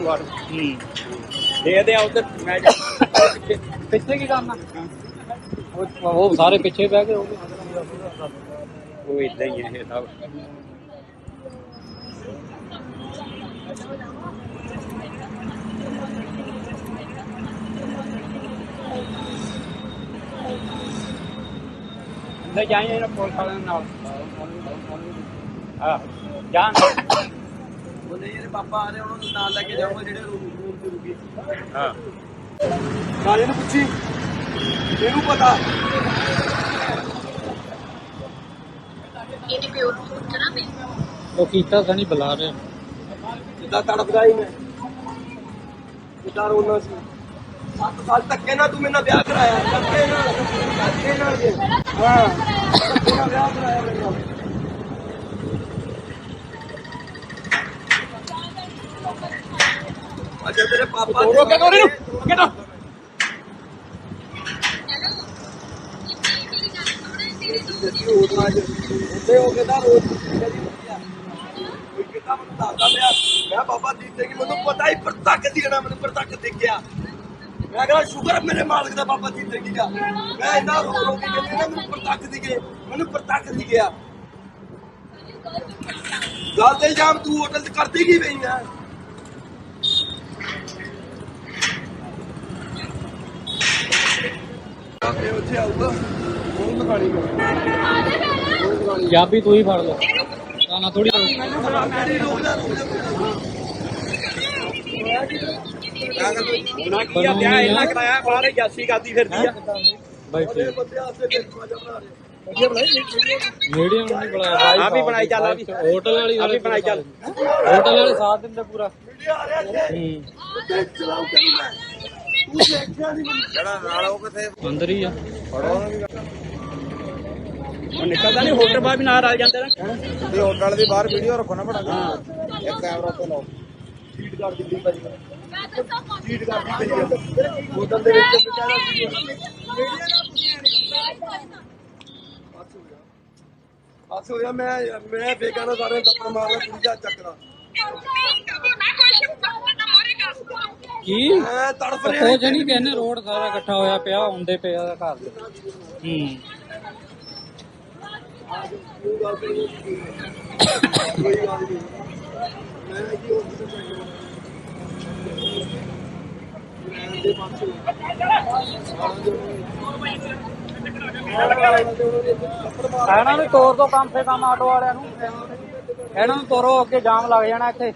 ਵਾਰ ਹੂੰ। ਦੇਖਦੇ ਆ ਉਧਰ ਮੈਂ ਜਾ ਪਿੱਛੇ ਕੀ ਕਰਨਾ? ਉਹ ਉਹ ਸਾਰੇ ਪਿੱਛੇ ਬਹਿ ਗਏ ਉਹ ਇਦਾਂ ਹੀ ਹੈ ਇਹ ਸਭ। ਅੰਦਰ ਜਾਈਏ ਇਹਨਾਂ ਪੁਲਿਸ ਵਾਲਿਆਂ ਨਾਲ। ਹਾਂ ਜਾਣ ਉਹਨੇ ਜਿਹੜੇ ਪਾਪਾ ਆ ਰਹੇ ਉਹਨਾਂ ਨੂੰ ਨਾਲ ਲੈ ਕੇ ਜਾਊਗਾ ਜਿਹੜੇ ਰੂਮ ਰੂਮ ਤੇ ਰੁਕੇ ਹਾਂ। ਕਾਲੇ ਨੂੰ ਪੁੱਛੀ ਇਹਨੂੰ ਪਤਾ। ਇਹਨੇ ਕੋਈ ਸੋਚਣਾ ਨਹੀਂ ਉਹ ਕੀਤਾ ਤਾਂ ਨਹੀਂ ਬੁਲਾ ਰਿਹਾ। ਜਿੱਦਾਂ ਤੜਪਦਾ ਹੀ ਮੈਂ? ਜਿੱਦਾਂ ਰੋਣਾ ਸੀ? ਸੱਤ ਸਾਲ ਧੱਕੇ ਨਾਲ ਤੂੰ ਮੇਰੇ ਨਾਲ ਵਿਆਹ ਕਰਾਇਆ ਧੱਕੇ ਨਾਲ ਧੱਕੇ ਨਾਲ। ਹਾਂ ਧੱਕੇ ਨਾਲ ਵਿਆਹ ਕਰਾਇਆ ਮੇਰੇ ਨਾਲ। ਅੱਛਾ ਤੇਰੇ ਪਾਪਾ ਰੋਕ ਕੇ ਕੋਰੇ ਨੂੰ ਕਿਹੜਾ ਉੱਤੇ ਹੋ ਕੇ ਤਾਂ ਰੋਜ਼ ਕੋਈ ਕਿਤਾ ਮੈਨੂੰ ਦੱਸਦਾ ਪਿਆ। ਮੈਂ ਬਾਬਾ ਦੀਤੇ ਕਿ ਮੈਨੂੰ ਪਤਾ ਹੀ ਪ੍ਰਤੱਖ ਦਿਖਣਾ ਮੈਨੂੰ ਪ੍ਰਤੱਖ ਦਿਖ ਗਿਆ ਮੈਂ ਕਹਿੰਦਾ ਸ਼ੁਕਰ ਮੇਰੇ ਮਾਲਕ ਦਾ ਬਾਬਾ ਦੀਤੇ ਕੀ ਗਿਆ ਮੈਂ ਇੰਨਾ ਰੋ ਰੋ ਕੇ ਕਹਿੰਦਾ ਨਾ ਮੈਨੂੰ ਪ੍ਰਤੱਖ ਦਿਖੇ ਮੈਨੂੰ ਪ੍ਰਤੱਖ ਦਿਖ ਗਿਆ ਗੱਲ ਤੇ ਜਾਮ ਤੂੰ ਹੋਟਲ ਤੇ ਕਰਦੀ ਕੀ ਪਈ ਆ? ਆਪੇ ਉੱਥੇ ਆਊਗਾ। ਉਹ ਲਗਾਣੀ ਪੰਜਾਬੀ ਤੂੰ ਹੀ ਫੜ ਲੈ। ਤਾਂ ਨਾ ਥੋੜੀ ਮੇਰੀ ਰੋਕ। ਜਾ ਰੋਕ ਜਾ ਨਾ ਕੀ ਆ ਵਿਆਹ ਇਹਨਾਂ ਕਰਾਇਆ ਬਾਹਰ ਜਾਸੀ ਕਰਦੀ ਫਿਰਦੀ ਆ। ਬਾਈ ਠੀਕ। ਬਣਾਈ ਮੀਡੀਅਮ ਨੂੰ ਨਹੀਂ ਬੁਲਾਇਆ ਬਾਈ ਆਹ ਵੀ ਬਣਾਈ ਚੱਲ, ਵੀ। ਹੋਟਲ ਵਾਲੀ ਵੀ ਬਣਾਈ ਚੱਲ। ਹੋਟਲ ਵਾਲੇ ਸਾਥ ਦਿੰਦੇ ਪੂਰਾ। ਵੀਡੀਓ ਆ ਰਿਹਾ ਜੇ ਹੂੰ। ਤੇ ਚਲਾਉ ਕਰੀ ਤੂੰ ਨਹੀਂ ਜਿਹੜਾ ਨਾਲ ਉਹ ਕਿਥੇ ਅੰਦਰ ਹੀ ਆ। ਉਹ ਨਿਕਲਦਾ ਨਹੀਂ ਹੋਟਲ ਬਾਹਰ ਵੀ ਨਾਲ ਰਲ ਜਾਂਦੇ ਨੇ। ਤੁਸੀਂ ਹੋਟਲ ਦੀ ਬਾਹਰ ਵੀਡੀਓ ਰੱਖੋ ਨਾ ਬੜਾ। ਇੱਕ ਕੈਮਰਾ ਤੇ ਲਾਓ। ਫੀਡ ਕਰ ਦਿੱਤੀ ਭਾਜੀ ਫੀਡ ਕਰ ਦਿੱਤੀ ਹੋਟਲ ਦੇ ਵਿੱਚ ਵਿਚਾਰਾ ਬਸ ਹੋ ਗਿਆ। ਮੈਂ ਮੈਂ ਬੇਗਾਨਾ ਸਾਰੇ ਟੱਪਰ ਮਾਰਨਾ ਕੁੜੀ ਦਾ ਚੱਕਦਾ ਕੀ? ਮੈਂ ਤੜਫ ਰਿਹਾ। ਉਹ ਜਣੀ ਕਹਿੰਦੇ ਰੋਡ ਸਾਰਾ ਇਕੱਠਾ ਹੋਇਆ ਪਿਆ ਆਉਂਦੇ ਪਿਆ ਘਰ ਦੇ। ਹੂੰ। ਇਹਨਾਂ ਨੂੰ ਤੋਰ ਦੋ ਕਮ ਸੇ ਕਮ ਆਟੋ ਵਾਲਿਆਂ ਨੂੰ। ਇਹਨਾਂ ਨੂੰ ਤੋਰੋ ਅੱਗੇ ਜਾਮ ਲੱਗ ਜਾਣਾ ਇੱਥੇ।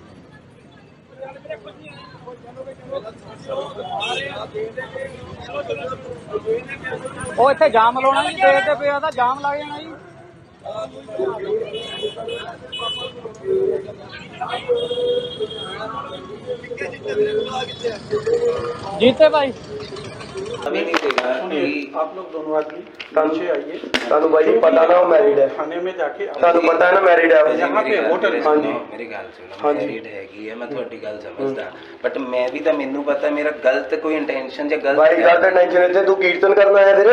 ਉਹ ਇੱਥੇ ਜਾਮ ਲਾਉਣਾ ਜੀ ਦੇਖਦੇ ਪਿਆ ਤਾਂ ਜਾਮ ਲੱਗ ਜਾਣਾ ਜੀ। ਜੀਤੇ ਭਾਈ। अभी नहीं देगा कि आप लोग दोनों आदमी नीचे आइए ਤੁਹਾਨੂੰ ਬਾਈ ਜੀ ਪਤਾ ਨਾ ਉਹ ਮੈਰਿਡ ਹੈ थाने में जाके आप- ਤੁਹਾਨੂੰ ਪਤਾ ਹੈ ਨਾ ਮੈਰਿਡ ਹੈ ਉਹ। यहाँ पे होटल हाँ जी मेरी गल सुनो ਹਾਂਜੀ। ਮੈਰਿਡ ਹੈਗੀ ਹੈ ਮੈਂ ਤੁਹਾਡੀ ਗੱਲ ਸਮਝਦਾ ਬਟ ਮੈਂ ਵੀ ਤਾਂ ਮੈਨੂੰ ਪਤਾ ਮੇਰਾ ਗਲਤ ਕੋਈ ਇੰਟੈਂਸ਼ਨ ਜਾਂ ਗਲਤ ਬਾਈ ਗੱਲ ਤੇ ਟੈਨਸ਼ਨ ਇੱਥੇ ਤੂੰ ਕੀਰਤਨ ਕਰਨ ਆਇਆ ਫਿਰ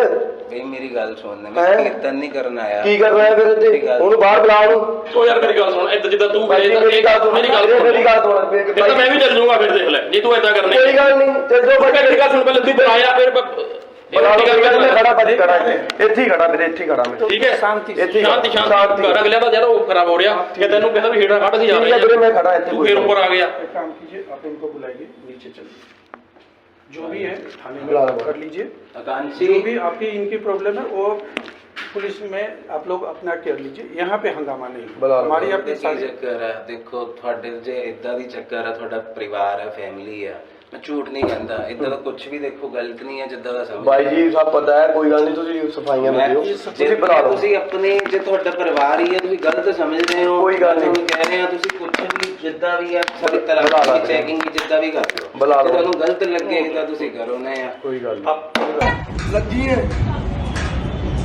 ਬਈ ਮੇਰੀ ਗੱਲ ਸੁਣ ਮੈਂ ਹੈਂ? ਕੀਰਤਨ ਨਹੀਂ ਕਰਨ ਆਇਆ ਕੀ ਕਰਨਾ ਹੈ ਫਿਰ ਇੱਥੇ ਉਹਨੂੰ ਬਾਹਰ ਬੁਲਾ ਉਹਨੂੰ ਉਹ ਯਾਰ ਮੇਰੀ ਗੱਲ ਸੁਣ ਏਦਾਂ ਜਿੱਦਾਂ ਤੂੰ ਬਾਈ ਜੀ ਕਰੇ ਮੇਰੀ ਗੱਲ ਸੁਣ ਮੇਰੀ ਗੱਲ ਸੁਣ ਮੇਰੀ ਗੱਲ ਸੁਣ ਫਿਰ ਤਾਂ ਮੈਂ ਵੀ ਚੱਲ ਜਾਊਂਗਾ ਫਿਰ ਦੇਖ ਲੈ ਜੇ ਤੂੰ ਏਦਾਂ ਕਰਨੀ ਕੋਈ ਗੱਲ ਨਹੀਂ ਚੱਲ ਜਾਓ ਮੈਂ ਮੇਰੀ ਗੱਲ ਸੁਣ ਪਹਿਲੇ ਤੂੰ ਬੁਲਾਇਆ ਫਿਰ ਬ- ਬੁਲਾ ਲਓ ਗੱਲ ਮੈਂ ਕਰ ਖੜਾ ਭਾਜੀ ਖੜਾ ਇੱਥੇ ਇੱਥੇ ਹੀ ਖੜਾ ਵੀਰੇ ਇੱਥੇ ਹੀ ਖੜਾ ਮੈਂ ਠੀਕ ਹੈ शांति से ਇੱਥੇ ਹੀ ਸ਼ਾਂਤੀ ਖੜਾ। ਸ਼ਾਂਤੀ ਘਰ ਅਗਲਿਆ ਦਾ ਜਿਹੜਾ ਉਹ ਖਰਾਬ ਹੋ ਰਿਹਾ ਕਿ ਤੈਨੂੰ ਕਹਿੰਦਾ ਵੀ ਹੇਠਾਂ ਕੱਢ ਸੀ ਜਾ ਠੀਕ ਹੈ ਵੀਰੇ ਮੈਂ ਖੜਾ ਇੱਥੇ ਤੂੰ ਫਿਰ ਉੱਪਰ ਆ ਗਿਆ एक काम कीजिए आप इनको बुलाइए नीचे चलिए जो भी है थाने में कर लीजिए। जो भी आपकी इनकी प्रॉब्लम है वो पुलिस में आप लोग अपना कर लीजिए। यहाँ पे हंगामा नहीं हमारी अपनी चक्कर है। देखो थोड़े जो इदा चक्कर है। थोड़ा परिवार है फैमिली है। ਮੈਂ ਝੂਠ ਨਹੀਂ ਕਹਿੰਦਾ। ਇਦਾਂ ਦਾ ਕੁਝ ਵੀ ਦੇਖੋ ਗਲਤ ਨਹੀਂ ਹੈ ਜਿੱਦਾਂ ਦਾ ਸਮਝ ਬਾਈ ਜੀ ਸਭ ਪਤਾ ਹੈ ਕੋਈ ਗੱਲ ਨਹੀਂ ਤੁਸੀਂ ਸਫਾਈਆਂ ਦੇ ਦਿਓ ਤੁਸੀਂ ਬੁਲਾ ਲਓ। ਤੁਸੀਂ ਆਪਣੇ ਜੇ ਤੁਹਾਡਾ ਪਰਿਵਾਰ ਹੀ ਹੈ ਤੁਸੀਂ ਗਲਤ ਸਮਝਦੇ ਹੋ ਕੋਈ ਗੱਲ ਨਹੀਂ। ਕਹਿ ਰਹੇ ਆ ਤੁਸੀਂ ਕੁਝ ਵੀ ਜਿੱਦਾਂ ਵੀ ਹੈ ਬੁਲਾ ਤਰ੍ਹਾਂ ਦੀ ਚੈਕਿੰਗ ਜਿੱਦਾਂ ਵੀ ਕਰ ਲਓ ਬੁਲਾ ਜੇ ਲਓ। ਤੁਹਾਨੂੰ ਗਲਤ ਲੱਗੇ ਤਾਂ ਤੁਸੀਂ ਕਰੋ ਨਾ ਯਾਰ ਕੋਈ ਗੱਲ ਨਹੀਂ। ਲੱਗੀ ਹੈ।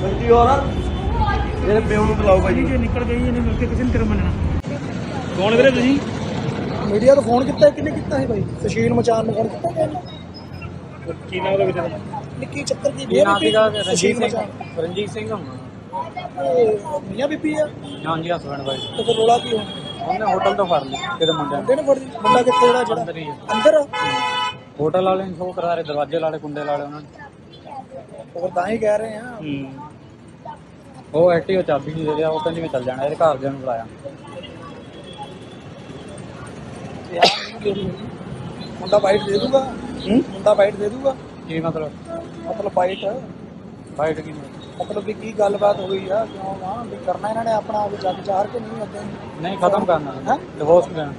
ਲੱਗੀ ਔਰਤ। ਮੇਰੇ ਪਿਓ ਨੂੰ ਬੁਲਾਓ ਭਾਈ ਜੀ। ਨਿਕਲ ਗਈ ਇਹਨੇ ਮਿਲ ਕੇ ਕਿਸੇ ਨੇ ਤੇਰਾ ਮੰਨਣਾ ਕੌਣ ਵੀਰੇ ਤੁਸੀਂ? ਮੀਡੀਆ ਨੂੰ ਫੋਨ ਕੀਤਾ ਕਿਹਨੇ ਕੀਤਾ ਸੀ ਭਾਈ ਸੁਸ਼ੀਲ ਮਚਾਨ ਨੂੰ ਫੋਨ ਕੀਤਾ ਕਿ ਇਹਨੇ? ਕੀ ਨਾਮ ਦਾ? ਵੀਰੇ ਨਿੱਕੀ ਚੱਕਰ ਦੀ ਕੀ ਨਾਮ ਸੀਗਾ ਸੁਸ਼ੀਲ ਰਣਜੀਤ ਸਿੰਘ ਮਚਾਨ ਰਣਜੀਤ ਸਿੰਘ ਹੋਣਾ ਉਹ ਮੀਆਂ ਬੀਬੀ ਆ? ਹਾਂਜੀ ਹਸਬੰਡ ਬਾਈ। ਤੇ ਫਿਰ ਰੋਲਾ ਕੀ ਹੋਣਾ ਉਹਨੇ ਹੋਟਲ ਤੋਂ ਫੜ ਲਈ ਕਿਤੇ ਮੁੰਡਿਆਂ ਮੁੰਡੇ ਨੇ ਫੜ ਲਈ ਮੁੰਡਾ ਕਿੱਥੇ ਜਿਹੜਾ ਜਿਹੜਾ? ਅੰਦਰ ਹੀ ਆ। ਅੰਦਰ ਆ? ਹੋਟਲ ਵਾਲੇ ਨੇ ਸ਼ੋਅ ਕਰਾ ਰਹੇ ਦਰਵਾਜ਼ੇ ਵਾਲੇ ਕੁੰਡੇ ਵਾਲੇ ਉਹਨਾਂ ਨੇ। ਉਹ ਤਾਂ ਹੀ ਕਹਿ ਰਹੇ ਆ। ਹੂੰ। ਉਹ ਐਕਟਿਵ ਚਾਬੀ ਨਹੀਂ ਦੇ ਰਿਹਾ ਉਹ ਕਹਿੰਦੀ ਮੈਂ ਚੱਲ ਜਾਣਾ ਇਹਦੇ ਘਰ ਦੇ ਨੂੰ ਬੁਲਾਇਆ। ਮੁੰਡਾ ਬਾਈਟ ਦੇ ਦੂਗਾ? ਹੂੰ? ਮੁੰਡਾ ਬਾਈਟ ਦੇ ਦੂਗਾ? ਕੀ ਮਤਲਬ? ਮਤਲਬ ਬਾਈਟ ਫਾਈਟ ਕੀ ਮਤਲਬ? ਵੀ ਕੀ ਗੱਲਬਾਤ ਹੋਈ ਆ? ਕਿਉਂ ਆ ਵੀ ਕਰਨਾ ਇਹਨਾਂ ਨੇ ਆਪਣਾ ਆਪ ਜੱਗ ਚਾਰ ਕੇ ਨਹੀਂ ਅੱਗੇ? ਨਹੀਂ ਖਤਮ ਕਰਨਾ। ਹੈਂ? ਡਿਵੋਰਸ ਦੇਣਾ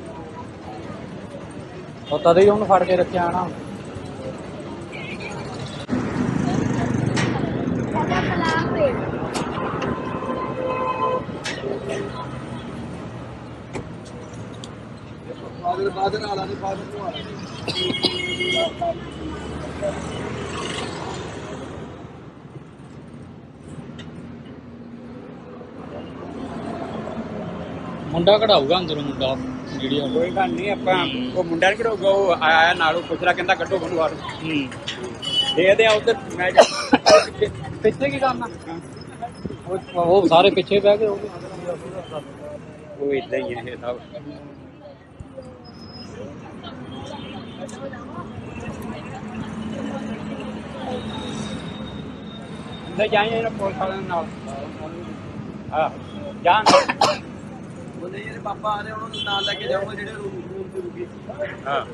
ਉਹ ਤਦੇ ਹੀ ਉਹਨੂੰ ਫੜ ਕੇ ਰੱਖਿਆ ਨਾ। ਬਾਦਲ ਬਾਦਲ ਵਾਲਾ ਨਹੀਂ ਬਾਦਲ ਨੂੰ ਵਾਲਾ ਮੁੰਡਾ ਕਢਾਊਗਾ ਅੰਦਰੋਂ ਮੁੰਡਾ ਵੀਡੀਓ ਕੋਈ ਗੱਲ ਨਹੀਂ ਆਪਾਂ ਉਹ ਮੁੰਡਾ ਨਹੀਂ ਕਰੋਗਾ ਉਹ ਆਇਆ ਨਾਲ ਉਹ ਪੁੱਛਦਾ ਕਹਿੰਦਾ ਕੱਢੋ ਮੈਨੂੰ ਬਾਹਰ। ਹੂੰ। ਦੇਖਦੇ ਆ ਉਧਰ ਮੈਂ ਜਾ- ਪਿੱਛੇ ਕੀ ਕਰਨਾ? ਉਹ ਉਹ ਸਾਰੇ ਪਿੱਛੇ ਬਹਿ ਗਏ ਉਹ ਵੀ। ਉਹ ਇਦਾਂ ਹੀ ਹੈ ਇਹ ਸਭ। ਲੈ ਜਾਈਏ ਨਾ ਪੁਲਿਸ ਵਾਲਿਆਂ ਨਾਲ। ਹਾਂ ਜਾਣ ਉਹਨੇ ਜਿਹੜੇ ਪਾਪਾ ਆ ਰਹੇ ਉਹਨਾਂ ਨੂੰ ਨਾਲ ਲੈ ਕੇ ਜਾਊਗਾ ਜਿਹੜੇ ਰੂਮ ਰੂਮ ਤੇ ਰੁਕੀ। ਹਾਂ।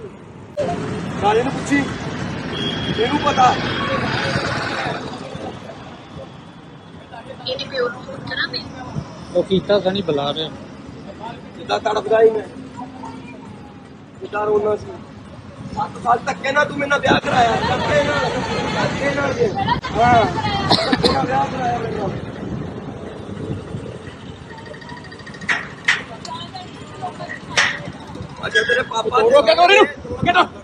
ਨਾਲੇ ਨੂੰ ਪੁੱਛੀ। ਇਹਨੂੰ ਪਤਾ। ਉਹ ਕੀਤਾ ਸਣੀ ਬੁਲਾ ਰਿਹਾ। ਜਿੱਦਾਂ ਤੜਪਦਾ ਹੀ ਮੈਂ? ਜਿੱਦਾਂ ਰੋਣਾ ਸੀ? ਸੱਤ ਸਾਲ ਧੱਕੇ ਨਾਲ ਤੂੰ ਮੇਰੇ ਨਾਲ ਵਿਆਹ ਕਰਾਇਆ ਧੱਕੇ ਨਾਲ ਧੱਕੇ ਨਾਲ ਜੇ। ਹਾਂ ਧੱਕੇ ਨਾਲ ਵਿਆਹ ਕਰਾਇਆ ਮੇਰੇ ਨਾਲ। ਅੱਛਾ ਤੇਰੇ ਪਾਪਾ ਤੋੜੋ ਅੱਗੇ ਤੋੜੋ ਇਹਨੂੰ, ਅੱਗੇ।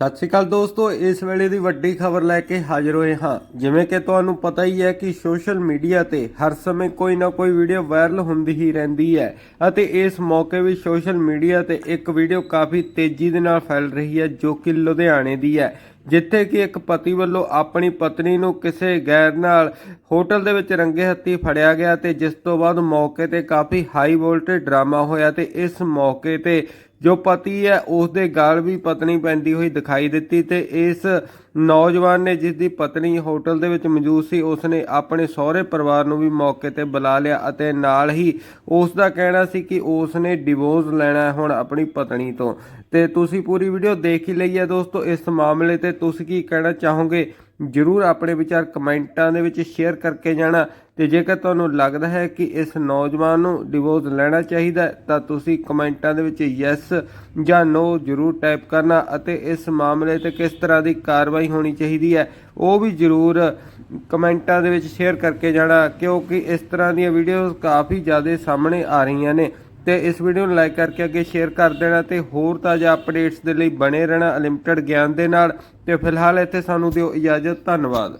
ਸਤਿ ਸ਼੍ਰੀ ਅਕਾਲ ਦੋਸਤੋ, ਇਸ ਵੇਲੇ ਦੀ ਵੱਡੀ ਖਬਰ ਲੈ ਕੇ ਹਾਜ਼ਰ ਹੋਏ ਹਾਂ। ਜਿਵੇਂ ਕਿ ਤੁਹਾਨੂੰ ਪਤਾ ਹੀ ਹੈ ਕਿ ਸੋਸ਼ਲ ਮੀਡੀਆ ਤੇ ਹਰ ਸਮੇਂ ਕੋਈ ਨਾ ਕੋਈ ਵੀਡੀਓ ਵਾਇਰਲ ਹੁੰਦੀ ਹੀ ਰਹਿੰਦੀ ਹੈ ਅਤੇ ਇਸ ਮੌਕੇ ਵੀ ਸੋਸ਼ਲ ਮੀਡੀਆ ਤੇ ਇੱਕ ਵੀਡੀਓ ਕਾਫੀ ਤੇਜ਼ੀ ਦੇ ਨਾਲ ਫੈਲ ਰਹੀ ਹੈ, ਜੋ ਕਿ ਲੁਧਿਆਣੇ ਦੀ ਹੈ। ਜਿੱਥੇ ਕਿ ਇੱਕ ਪਤੀ ਵੱਲੋਂ ਆਪਣੀ ਪਤਨੀ ਨੂੰ ਕਿਸੇ ਗੈਰ ਨਾਲ ਹੋਟਲ ਦੇ ਵਿੱਚ ਰੰਗੇ ਹੱਥੀ ਫੜਿਆ ਗਿਆ ਤੇ ਜਿਸ ਤੋਂ ਬਾਅਦ ਮੌਕੇ ਤੇ ਕਾਫੀ ਹਾਈ ਵੋਲਟੇਜ ਡਰਾਮਾ ਹੋਇਆ ਤੇ ਇਸ ਮੌਕੇ ਤੇ ਜੋ ਪਤੀ ਹੈ ਉਸ ਦੇ ਗਾਲ ਵੀ ਪਤਨੀ ਪੈਂਦੀ ਹੋਈ ਦਿਖਾਈ ਦਿੱਤੀ ਤੇ ਇਸ ਨੌਜਵਾਨ ਨੇ ਜਿਸ ਦੀ ਪਤਨੀ ਹੋਟਲ ਦੇ ਵਿੱਚ ਮੌਜੂਦ ਸੀ ਉਸ ਨੇ ਆਪਣੇ ਸਹੁਰੇ ਪਰਿਵਾਰ ਨੂੰ ਵੀ ਮੌਕੇ ਤੇ ਬੁਲਾ ਲਿਆ ਅਤੇ ਨਾਲ ਹੀ ਉਸ ਦਾ ਕਹਿਣਾ ਸੀ ਕਿ ਉਸ ਨੇ ਡਿਵੋਰਸ ਲੈਣਾ ਹੁਣ ਆਪਣੀ ਪਤਨੀ ਤੋਂ। ਤੇ ਤੁਸੀਂ ਪੂਰੀ ਵੀਡੀਓ ਦੇਖ ਹੀ ਲਈ ਹੈ ਦੋਸਤੋ, ਇਸ ਮਾਮਲੇ ਤੇ ਤੁਸੀਂ ਕੀ ਕਹਿਣਾ ਚਾਹੋਗੇ? ਜਰੂਰ ਆਪਣੇ ਵਿਚਾਰ ਕਮੈਂਟਾਂ ਦੇ ਵਿੱਚ ਸ਼ੇਅਰ ਕਰਕੇ ਜਾਣਾ ਤੇ ਜੇਕਰ ਤੁਹਾਨੂੰ ਲੱਗਦਾ ਹੈ ਕਿ ਇਸ ਨੌਜਵਾਨ ਨੂੰ ਡਿਵੋਰਸ ਲੈਣਾ ਚਾਹੀਦਾ ਤਾਂ ਤੁਸੀਂ ਕਮੈਂਟਾਂ ਦੇ ਵਿੱਚ ਯੈਸ ਜਾਂ ਨੋ ਜਰੂਰ ਟਾਈਪ ਕਰਨਾ ਅਤੇ ਇਸ ਮਾਮਲੇ ਤੇ ਕਿਸ ਤਰ੍ਹਾਂ ਦੀ ਕਾਰਵਾਈ ਹੋਣੀ ਚਾਹੀਦੀ ਹੈ, ਉਹ ਵੀ ਜਰੂਰ ਕਮੈਂਟਾਂ ਦੇ ਵਿੱਚ ਸ਼ੇਅਰ ਕਰਕੇ ਜਾਣਾ ਕਿਉਂਕਿ ਇਸ ਤਰ੍ਹਾਂ ਦੀਆਂ ਵੀਡੀਓਜ਼ ਕਾਫੀ ਜ਼ਿਆਦਾ ਸਾਹਮਣੇ ਆ ਰਹੀਆਂ ਨੇ। ਤੇ ਇਸ ਵੀਡੀਓ ਨੂੰ ਲਾਈਕ ਕਰਕੇ ਅੱਗੇ ਸ਼ੇਅਰ ਕਰ ਦੇਣਾ ਤੇ ਹੋਰ ਤਾਜ਼ਾ ਅਪਡੇਟਸ ਦੇ ਲਈ ਬਣੇ ਰਹਿਣਾ ਅਨਲਿਮਟਿਡ ਗਿਆਨ ਦੇ ਨਾਲ ਤੇ ਫਿਲਹਾਲ ਇੱਥੇ ਸਾਨੂੰ ਦਿਓ ਇਜਾਜ਼ਤ, ਧੰਨਵਾਦ।